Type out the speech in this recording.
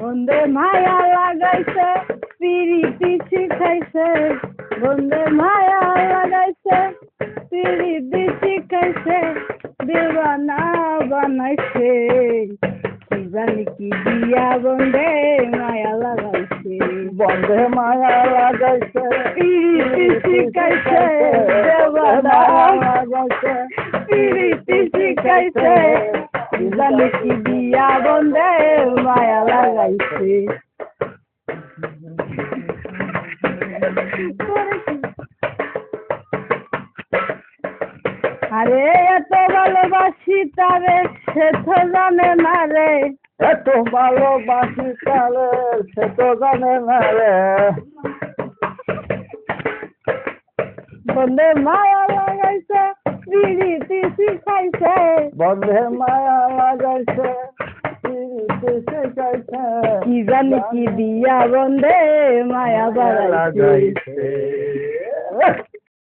বন্ধে মায়া লাগাইছে পিরিতি শিখাইছে বন্ধে মায়া লাগাইছে পিরিতি শিখাইছে দেওয়ানা বানাইছে। কি জানি কি দিয়া বন্ধে মায়া লাগাইছে। বন্ধে মায়া লাগাইছে পিরিতি শিখাইছে দেওয়ানা লাগাইছে পিরিতি শিখাইছে জানি কি দিয়া বন্ধে মায়া লাগাইছে আরে এত ভালোবাসি তারে সে তো জানে না রে। এত ভালোবাসি তারে সে তো জানে না রে। বন্ধে মায়া লাগাইছে বিড়িতি শিখাইছে বন্ধে মায়া পিরিতি কি জানি কি দিয়া বন্ধে মায়া বাড়াইছে।